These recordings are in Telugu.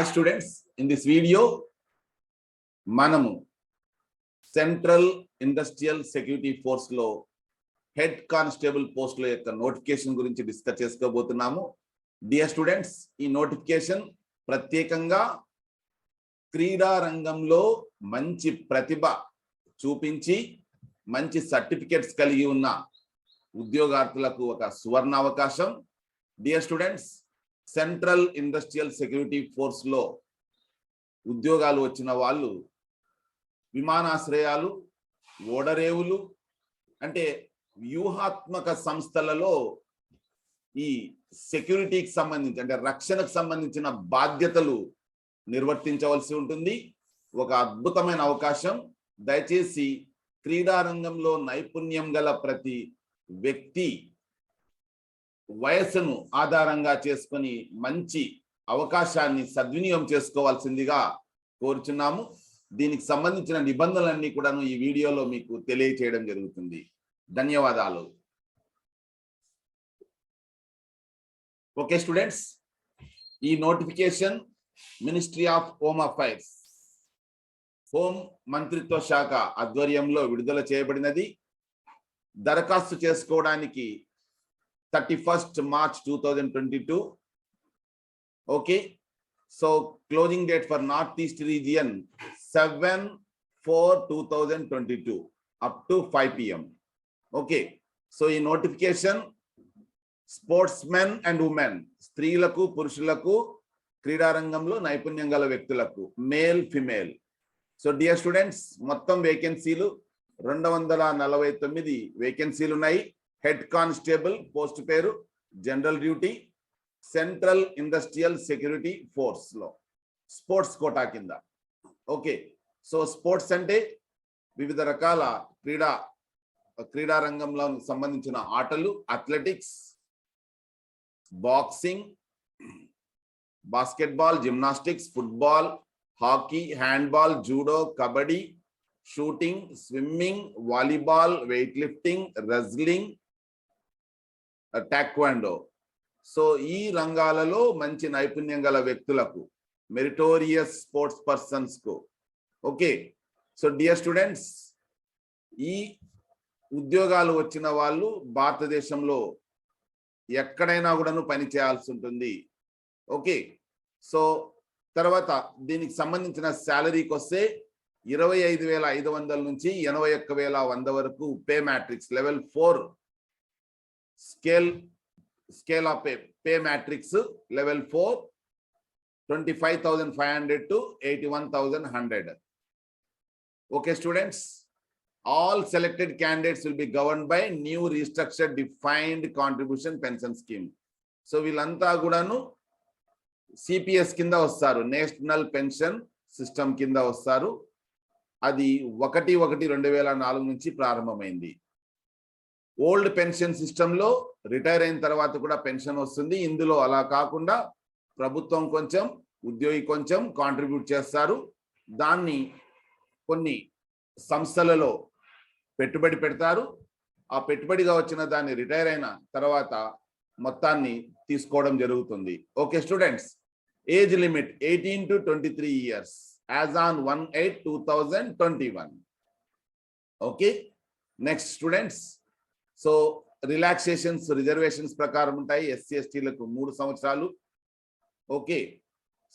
Hi students in this video మనము సెంట్రల్ ఇండస్ట్రియల్ సెక్యూరిటీ ఫోర్స్లో హెడ్ కానిస్టేబుల్ పోస్టుల యొక్క నోటిఫికేషన్ గురించి డిస్కస్ చేసుకోబోతున్నాము. డియర్ స్టూడెంట్స్ ఈ నోటిఫికేషన్ ప్రత్యేకంగా క్రీడా రంగంలో మంచి ప్రతిభ చూపించి మంచి సర్టిఫికెట్స్ కలిగి ఉన్న ఉద్యోగార్థులకు ఒక సువర్ణ అవకాశం. Dear students central industrial security ఫోర్స్లో ఉద్యోగాలు వచ్చిన వాళ్ళు విమానాశ్రయాలు ఓడరేవులు అంటే వ్యూహాత్మక సంస్థలలో ఈ సెక్యూరిటీకి సంబంధించి అంటే రక్షణకు సంబంధించిన బాధ్యతలు నిర్వర్తించవలసి ఉంటుంది. ఒక అద్భుతమైన అవకాశం. దయచేసి క్రీడా రంగంలో నైపుణ్యం గల ప్రతి వ్యక్తి వయస్సును ఆధారంగా చేసుకొని మంచి అవకాశాన్ని సద్వినియోగం చేసుకోవాల్సిందిగా కోరుచున్నాము. దీనికి సంబంధించిన నిబంధనలన్నీ కూడాను ఈ వీడియోలో మీకు తెలియచేయడం జరుగుతుంది. ధన్యవాదాలు. ఓకే స్టూడెంట్స్ ఈ notification ministry of home affairs home మంత్రిత్వ శాఖ ఆధ్వర్యంలో విడుదల చేయబడినది. దరఖాస్తు చేసుకోవడానికి thirty first March two thousand twenty two okay so closing date for north east region seven four two thousand twenty two up to five PM okay so ఈ notification sports men and women స్త్రీలకు పురుషులకు క్రీడారంగంలో నైపుణ్యం గల వ్యక్తులకు male female so dear students మొత్తం వేకెన్సీలు రెండు వందల నలభై తొమ్మిది వేకెన్సీలు ఉన్నాయి. హెడ్ కానిస్టేబుల్ పోస్ట్ పేరు general duty central industrial security ఫోర్స్లో sports quota కింద. ఓకే సో స్పోర్ట్స్ అంటే వివిధ రకాల క్రీడా క్రీడా రంగంలో సంబంధించిన ఆటలు athletics boxing basketball gymnastics football hockey handball judo kabaddi shooting swimming volleyball weight lifting wrestling taekwondo so ఈ రంగాలలో మంచి నైపుణ్యం గల వ్యక్తులకు మెరిటోరియస్ స్పోర్ట్స్ పర్సన్స్కు ఓకే? సో డియర్ స్టూడెంట్స్ ఈ ఉద్యోగాలు వచ్చిన వాళ్ళు భారతదేశంలో ఎక్కడైనా కూడాను పని చేయాల్సి ఉంటుంది. ఓకే? సో తర్వాత దీనికి సంబంధించిన శాలరీకి వస్తే ఇరవై ఐదు వేల ఐదు వందల నుంచి ఎనభై ఒక్క వేల వంద వరకు pay matrix level four scale scale of pay pay matrix level four twenty five thousand five hundred to eighty one thousand hundred. Okay students all selected candidates will be govern by new restructure defined contribution pension scheme so వీళ్ళంతా కూడాను సిపిఎస్ కింద వస్తారు నేషనల్ పెన్షన్ సిస్టమ్ కింద వస్తారు. అది ఒకటి ఒకటి రెండు వేల నాలుగు నుంచి ప్రారంభమైంది. ఓల్డ్ పెన్షన్ సిస్టంలో రిటైర్ అయిన తర్వాత కూడా పెన్షన్ వస్తుంది. ఇందులో అలా కాకుండా ప్రభుత్వం కొంచెం ఉద్యోగి కొంచెం కాంట్రిబ్యూట్ చేస్తారు. దాన్ని కొన్ని సంస్థలలో పెట్టుబడి పెడతారు. ఆ పెట్టుబడిగా వచ్చిన దాన్ని రిటైర్ అయిన తర్వాత మొత్తాన్ని తీసుకోవడం జరుగుతుంది. Okay students age limit eighteen to twenty three years as on one eight two thousand twenty one okay next students so relaxations reservations ప్రకారం ఉంటాయి. ఎస్సీ ఎస్టీలకు మూడు సంవత్సరాలు. ఓకే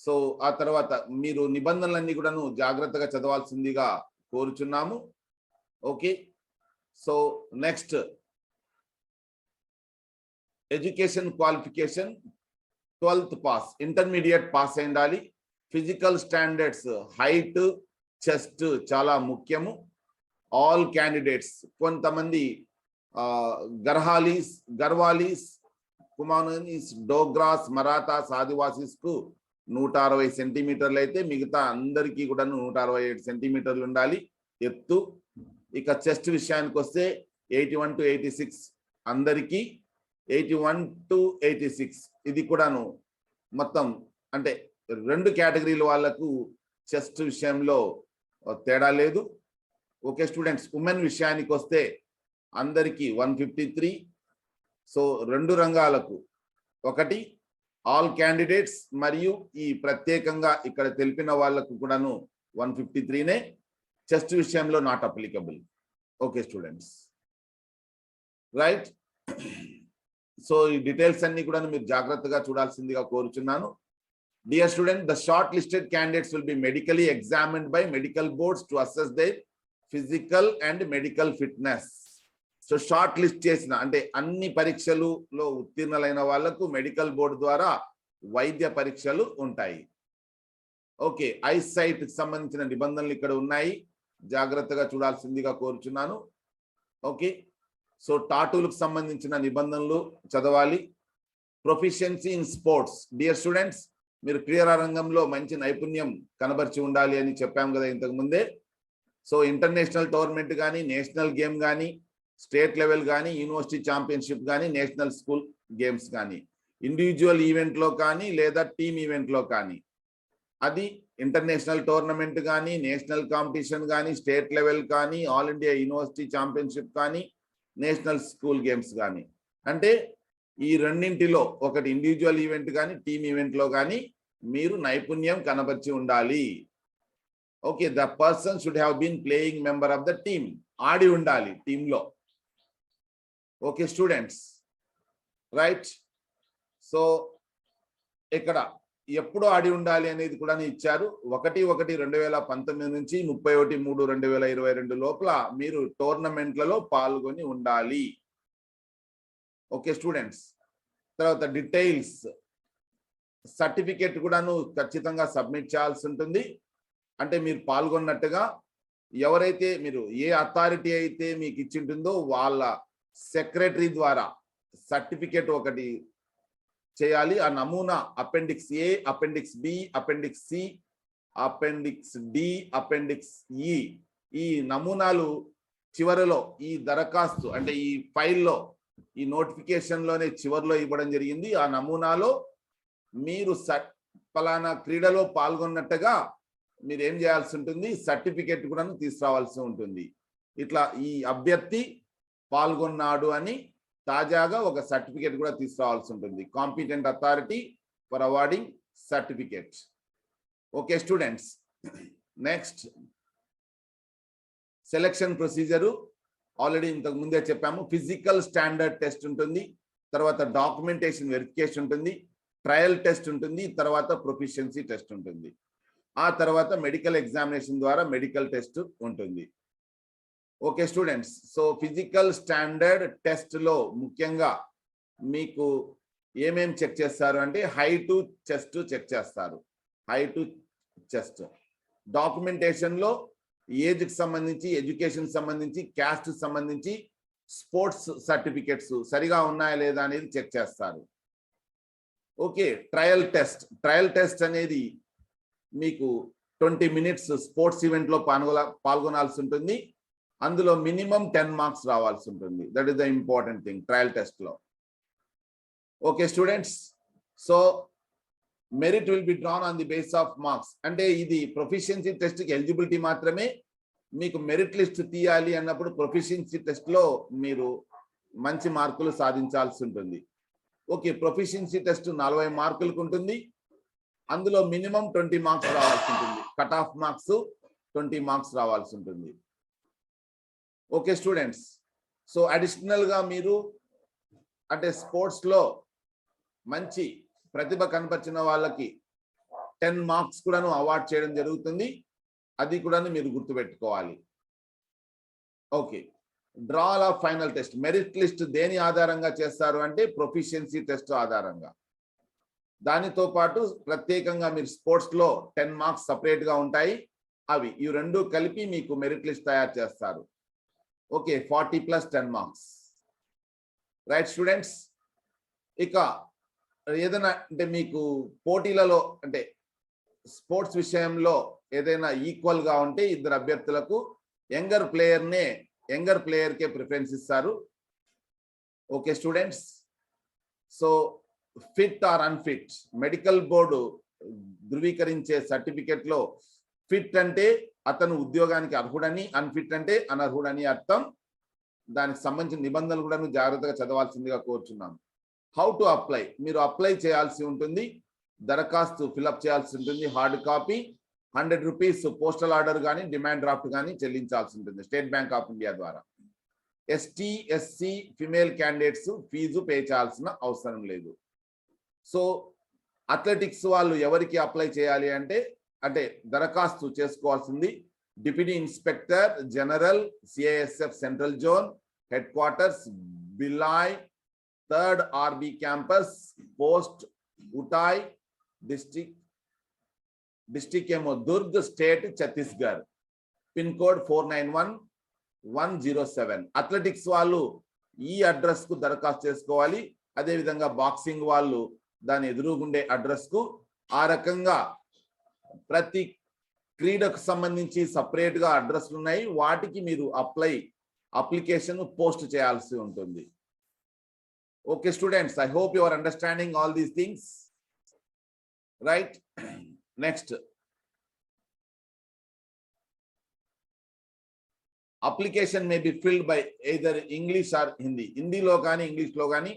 సో ఆ తర్వాత మీరు నిబంధనలన్నీ కూడాను జాగ్రత్తగా చదవాల్సిందిగా కోరుచున్నాము. Okay so next education qualification twelfth pass intermediate pass అయి ఉండాలి ఫిజికల్ స్టాండర్డ్స్ హైట్ చెస్ట్ చాలా ముఖ్యము. ఆల్ క్యాండిడేట్స్ కొంతమంది గర్హాలీస్ గర్వాలీస్ కుమానీస్ డోగ్రాస్ మరాఠాస్ ఆదివాసీస్కు నూట అరవై సెంటీమీటర్లు అయితే మిగతా అందరికీ కూడా నూట అరవై ఏడు సెంటీమీటర్లు ఉండాలి. ఎత్తు ఇక చెస్ట్ విషయానికి వస్తే eighty one to eighty six అందరికీ eighty one to eighty six ఇది కూడాను మొత్తం అంటే రెండు కేటగిరీల వాళ్ళకు చెస్ట్ విషయంలో తేడా లేదు. ఓకే స్టూడెంట్స్ ఉమెన్ విషయానికి వస్తే అందరికీ వన్ ఫిఫ్టీ త్రీ. సో రెండు రంగాలకు. ఒకటి ఆల్ క్యాండిడేట్స్ మరియు ఈ ప్రత్యేకంగా ఇక్కడ తెలిపిన వాళ్ళకు కూడాను వన్ ఫిఫ్టీ త్రీనే. చెస్ట్ విషయంలో not applicable okay students right so ఈ డీటెయిల్స్ అన్ని కూడా మీరు జాగ్రత్తగా చూడాల్సిందిగా కోరుచున్నాను. Dear student the short listed candidates will be medically examined by medical boards to assess their physical and medical fitness so short list చేసిన అంటే అన్ని పరీక్షలులో ఉత్తీర్ణులైన వాళ్ళకు మెడికల్ బోర్డు ద్వారా వైద్య పరీక్షలు ఉంటాయి. ఓకే ఐసైట్ సైట్ సంబంధించిన నిబంధనలు ఇక్కడ ఉన్నాయి. జాగ్రత్తగా చూడాల్సిందిగా కోరుచున్నాను. ఓకే సో టాటూలకు సంబంధించిన నిబంధనలు చదవాలి. Proficiency in sports dear students మీరు క్రీడా రంగంలో మంచి నైపుణ్యం కనబరిచి ఉండాలి అని చెప్పాము కదా ఇంతకు ముందే. సో ఇంటర్నేషనల్ టోర్నమెంట్ కానీ నేషనల్ గేమ్ కానీ స్టేట్ లెవెల్ కానీ యూనివర్సిటీ ఛాంపియన్షిప్ కానీ నేషనల్ స్కూల్ గేమ్స్ కానీ ఇండివిజువల్ ఈవెంట్లో కానీ లేదా టీమ్ ఈవెంట్లో కానీ. అది ఇంటర్నేషనల్ టోర్నమెంట్ కానీ నేషనల్ కాంపిటీషన్ కానీ స్టేట్ లెవెల్ కానీ ఆల్ ఇండియా యూనివర్సిటీ ఛాంపియన్షిప్ కానీ నేషనల్ స్కూల్ గేమ్స్ కానీ. అంటే ఈ రెండింటిలో ఒకటి ఇండివిజువల్ ఈవెంట్ కానీ టీమ్ ఈవెంట్లో కానీ మీరు నైపుణ్యం కనబర్చి ఉండాలి. Okay the person should have been playing member of the team. ఆడి ఉండాలి టీంలో ఓకే స్టూడెంట్స్ రైట్ సో ఇక్కడ ఎప్పుడు ఆడి ఉండాలి అనేది కూడా ఇచ్చారు. ఒకటి ఒకటి రెండు వేల పంతొమ్మిది నుంచి ముప్పై ఒకటి మూడు రెండు వేల ఇరవై రెండు లోపల మీరు టోర్నమెంట్లలో పాల్గొని ఉండాలి. ఓకే స్టూడెంట్స్ తర్వాత డీటెయిల్స్ సర్టిఫికేట్ కూడాను ఖచ్చితంగా సబ్మిట్ చేయాల్సి ఉంటుంది. అంటే మీరు పాల్గొన్నట్టుగా ఎవరైతే మీరు ఏ అథారిటీ అయితే మీకు ఇచ్చింటుందో వాళ్ళ సెక్రటరీ ద్వారా సర్టిఫికేట్ ఒకటి చేయాలి. ఆ నమూనా appendix A appendix B appendix C appendix D appendix E. ఈ నమూనాలు చివరిలో ఈ దరఖాస్తు అంటే ఈ ఫైల్లో ఈ నోటిఫికేషన్లోనే చివరిలో ఇవ్వడం జరిగింది. ఆ నమూనాలో మీరు స- ఫలానా క్రీడలో పాల్గొన్నట్టుగా మీరు ఏం చేయాల్సి ఉంటుంది? సర్టిఫికేట్ కూడా తీసుకురావాల్సి ఉంటుంది. ఇట్లా ఈ అభ్యర్థి పాల్గొన్నాడు అని తాజాగా ఒక సర్టిఫికేట్ కూడా తీసుకురావాల్సి ఉంటుంది. Competent authority for awarding certificate okay students next selection procedure already ఇంతకు ముందే చెప్పాము. ఫిజికల్ స్టాండర్డ్ టెస్ట్ ఉంటుంది. తర్వాత డాక్యుమెంటేషన్ వెరిఫికేషన్ ఉంటుంది. ట్రయల్ టెస్ట్ ఉంటుంది. తర్వాత ప్రొఫిషియన్సీ టెస్ట్ ఉంటుంది. ఆ తర్వాత మెడికల్ ఎగ్జామినేషన్ ద్వారా మెడికల్ టెస్ట్ ఉంటుంది. Okay students so physical standard టెస్ట్లో ముఖ్యంగా మీకు ఏమేం చెక్ చేస్తారు అంటే హై టు చెస్ట్ చెక్ చేస్తారు. హై టు చెస్ట్ డాక్యుమెంటేషన్లో సంబంధించి ఎడ్యుకేషన్ సంబంధించి క్యాస్ట్ సంబంధించి స్పోర్ట్స్ సర్టిఫికెట్స్ సరిగా ఉన్నాయా లేదా అనేది చెక్ చేస్తారు. Okay trial test trial test అనేది మీకు ట్వంటీ మినిట్స్ స్పోర్ట్స్ ఈవెంట్లో పాల్గొన పాల్గొనాల్సి ఉంటుంది. అందులో మినిమం టెన్ మార్క్స్ రావాల్సి ఉంటుంది. That is the important thing trial టెస్ట్లో okay students so merit will be drawn on the base of marks అంటే ఇది ప్రొఫిషియన్సీ టెస్ట్కి ఎలిజిబిలిటీ మాత్రమే మీకు మెరిట్ లిస్ట్ తీయాలి అన్నప్పుడు ప్రొఫిషియన్సీ టెస్ట్లో మీరు మంచి మార్కులు సాధించాల్సి ఉంటుంది. ఓకే ప్రొఫిషియన్సీ టెస్ట్ నలభై మార్కులకు ఉంటుంది. అందులో మినిమం ట్వంటీ మార్క్స్ రావాల్సి ఉంటుంది. Cut off marks twenty marks రావాల్సి ఉంటుంది. ఓకే స్టూడెంట్స్ సో అడిషనల్గా మీరు అంటే స్పోర్ట్స్లో మంచి ప్రతిభ కనపరిచిన వాళ్ళకి టెన్ మార్క్స్ కూడాను అవార్డ్ చేయడం జరుగుతుంది అది కూడాను మీరు గుర్తుపెట్టుకోవాలి okay drawal of final test merit list దేని ఆధారంగా చేస్తారు అంటే ప్రొఫిషియన్సీ టెస్ట్ ఆధారంగా దానితో పాటు ప్రత్యేకంగా మీరు స్పోర్ట్స్లో టెన్ మార్క్స్ సపరేట్గా ఉంటాయి అవి ఈ రెండు కలిపి మీకు మెరిట్ లిస్ట్ తయారు చేస్తారు okay forty plus ten marks. Right students ఇక ఏదైనా అంటే మీకు పోటీలలో అంటే స్పోర్ట్స్ విషయంలో ఏదైనా ఈక్వల్గా ఉంటే ఇద్దరు అభ్యర్థులకు యంగర్ ప్లేయర్నే యంగర్ ప్లేయర్కే ప్రిఫరెన్స్ ఇస్తారు. Okay students so fit or unfit medical board ధృవీకరించే సర్టిఫికెట్లో ఫిట్ అంటే అతను ఉద్యోగానికి అర్హుడని అన్ఫిట్ అంటే అనర్హుడని అర్థం. దానికి సంబంధించిన నిబంధనలు కూడా నువ్వు జాగ్రత్తగా చదవాల్సిందిగా కోరుచున్నాను. హౌ టు అప్లై మీరు అప్లై చేయాల్సి ఉంటుంది. దరఖాస్తు ఫిలప్ చేయాల్సి ఉంటుంది. Hard copy hundred rupees postal order కానీ డిమాండ్ డ్రాఫ్ట్ కానీ చెల్లించాల్సి ఉంటుంది. స్టేట్ బ్యాంక్ ఆఫ్ ఇండియా ద్వారా. ST SC female candidates fee pay చేయాల్సిన అవసరం లేదు. సో అథ్లెటిక్స్ వాళ్ళు ఎవరికి అప్లై చేయాలి అంటే అంటే దరఖాస్తు చేసుకోవాల్సింది. Deputy inspector general CISF central zone headquarters Bhilai third R B campus post Utai district district ఏమో Durg state Chhattisgarh pin code four nine one one zero seven athletics వాళ్ళు ఈ అడ్రస్కు దరఖాస్తు చేసుకోవాలి. అదేవిధంగా బాక్సింగ్ వాళ్ళు దాని ఎదురుగుండే అడ్రస్కు ఆ రకంగా ప్రతి క్రీడకు సంబంధించి సపరేట్గా అడ్రస్లు ఉన్నాయి వాటికి మీరు అప్లై అప్లికేషన్ పోస్ట్ చేయాల్సి ఉంటుంది. Okay students I hope your understanding all these things. Right next. Application may be filled by either English or Hindi. హిందీలో కానీ ఇంగ్లీష్లో కానీ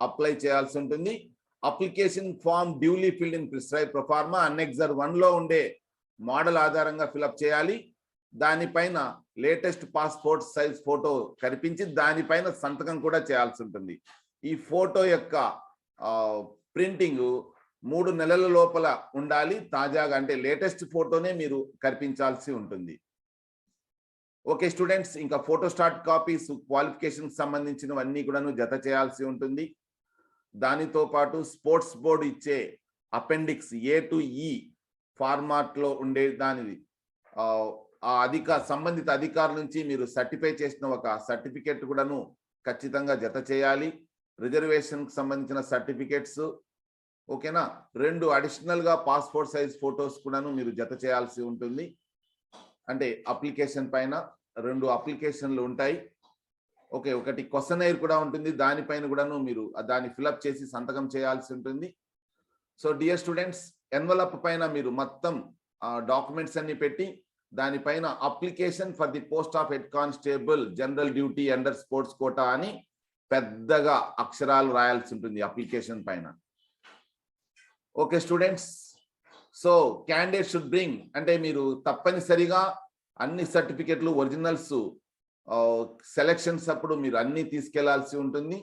అప్లై చేయాల్సి ఉంటుంది. Application form duly filled in prescribe proforma annexure వన్లో ఉండే మోడల్ ఆధారంగా ఫిలప్ చేయాలి. దానిపైన లేటెస్ట్ పాస్పోర్ట్ సైజ్ ఫోటో కనిపించి దానిపైన సంతకం కూడా చేయాల్సి ఉంటుంది. ఈ ఫోటో యొక్క ప్రింటింగ్ మూడు నెలల లోపల ఉండాలి. తాజాగా అంటే లేటెస్ట్ ఫోటోనే మీరు కనిపించాల్సి ఉంటుంది. ఓకే స్టూడెంట్స్ ఇంకా ఫోటో స్టార్ట్ కాపీస్ క్వాలిఫికేషన్ సంబంధించినవన్నీ కూడాను జత చేయాల్సి ఉంటుంది. దానితో పాటు స్పోర్ట్స్ బోర్డు ఇచ్చే అపెండిక్స్ ఏ టు ఈ ఫార్మాట్లో ఉండే దానిది. ఆ అధిక సంబంధిత అధికారుల నుంచి మీరు సర్టిఫై చేసిన ఒక సర్టిఫికేట్ కూడాను ఖచ్చితంగా జత చేయాలి. రిజర్వేషన్కి సంబంధించిన సర్టిఫికేట్స్ ఓకేనా? రెండు అడిషనల్గా పాస్పోర్ట్ సైజ్ ఫొటోస్ కూడాను మీరు జత చేయాల్సి ఉంటుంది. అంటే అప్లికేషన్ పైన రెండు అప్లికేషన్లు ఉంటాయి. ఓకే ఒకటి క్వశ్చన్ ఎయిర్ కూడా ఉంటుంది. దానిపైన కూడాను మీరు దాన్ని ఫిలప్ చేసి సంతకం చేయాల్సి ఉంటుంది. సో డియర్ స్టూడెంట్స్ ఎన్వలప్ పైన మీరు మొత్తం డాక్యుమెంట్స్ అన్ని పెట్టి దానిపైన application for the post of head constable general duty under sports quota అని పెద్దగా అక్షరాలు రాయాల్సి ఉంటుంది అప్లికేషన్ పైన. Okay students so candidate should bring అంటే మీరు తప్పనిసరిగా అన్ని సర్టిఫికెట్లు ఒరిజినల్స్ సెలక్షన్స్ అప్పుడు మీరు అన్ని తీసుకెళ్ళాల్సి ఉంటుంది.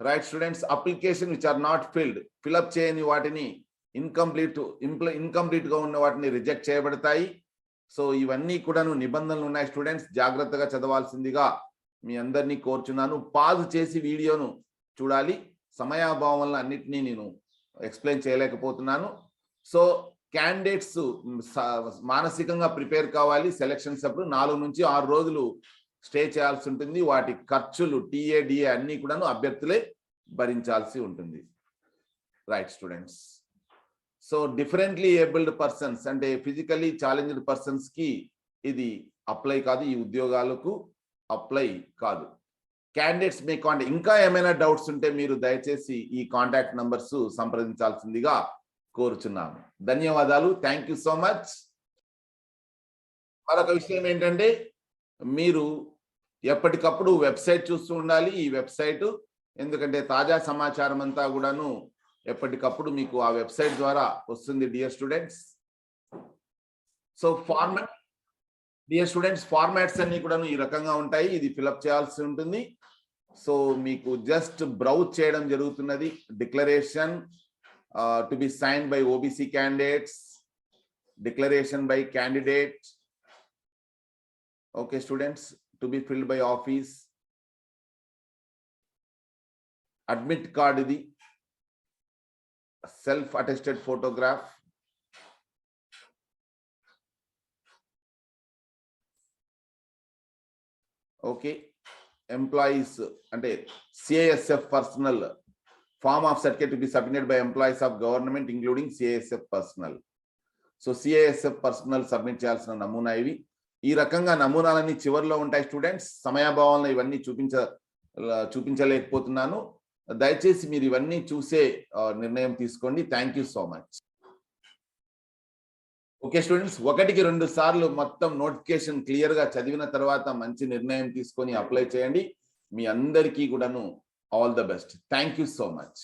Right students application which are not filled fill up చేయని వాటిని ఇన్కంప్లీట్ ఇంప్ల ఇన్కంప్లీట్గా ఉన్న వాటిని రిజెక్ట్ చేయబడతాయి. సో ఇవన్నీ కూడాను నిబంధనలు ఉన్నాయి స్టూడెంట్స్ జాగ్రత్తగా చదవాల్సిందిగా మీ అందరినీ కోరుచున్నాను. పాజ్ చేసి వీడియోను చూడాలి. సమయాభావం వల్ల అన్నిటినీ నేను ఎక్స్ప్లెయిన్ చేయలేకపోతున్నాను. సో క్యాండిడేట్స్ మానసికంగా ప్రిపేర్ కావాలి. సెలక్షన్స్ అప్పుడు నాలుగు నుంచి ఆరు రోజులు స్టే చేయాల్సి ఉంటుంది. వాటి ఖర్చులు టీఏడిఏ అన్ని కూడాను అభ్యర్థులే భరించాల్సి ఉంటుంది. Right students so differently abled persons అంటే ఫిజికలీ ఛాలెంజ్డ్ పర్సన్స్కి ఇది అప్లై కాదు. ఈ ఉద్యోగాలకు అప్లై కాదు. క్యాండిడేట్స్ మీ కాంటాక్ట్ ఇంకా ఏమైనా డౌట్స్ ఉంటే మీరు దయచేసి ఈ కాంటాక్ట్ నంబర్స్ సంప్రదించాల్సిందిగా కోరుచున్నాను ధన్యవాదాలు. థ్యాంక్ యూ సో మచ్ మరొక విషయం ఏంటంటే మీరు ఎప్పటికప్పుడు వెబ్సైట్ చూస్తూ ఉండాలి. ఈ వెబ్సైట్ ఎందుకంటే తాజా సమాచారం అంతా కూడాను ఎప్పటికప్పుడు మీకు ఆ వెబ్సైట్ ద్వారా వస్తుంది dear students. So format dear students formats అన్ని కూడాను ఈ రకంగా ఉంటాయి. ఇది ఫిలప్ చేయాల్సి ఉంటుంది. సో మీకు జస్ట్ బ్రౌజ్ చేయడం జరుగుతున్నది. Declaration to be sign by OBC candidates declaration by candidate okay students to be filled by office admit card ఇది self attested photograph okay employees అంటే CISF personal form of certificate to be submitted by employees of government including CISF personnel so CISF personnel submit చేయాల్సిన నమూనా ఇవి. ఈ రకంగా నమూనాలన్నీ చివరిలో ఉంటాయి స్టూడెంట్స్ సమయాభావంలో ఇవన్నీ చూపించ చూపించలేకపోతున్నాను. దయచేసి మీరు ఇవన్నీ చూసే నిర్ణయం తీసుకోండి. Thank you so much okay students ఒకటికి రెండు సార్లు మొత్తం నోటిఫికేషన్ క్లియర్గా చదివిన తర్వాత మంచి నిర్ణయం తీసుకొని అప్లై చేయండి. మీ అందరికీ కూడాను all the best thank you so much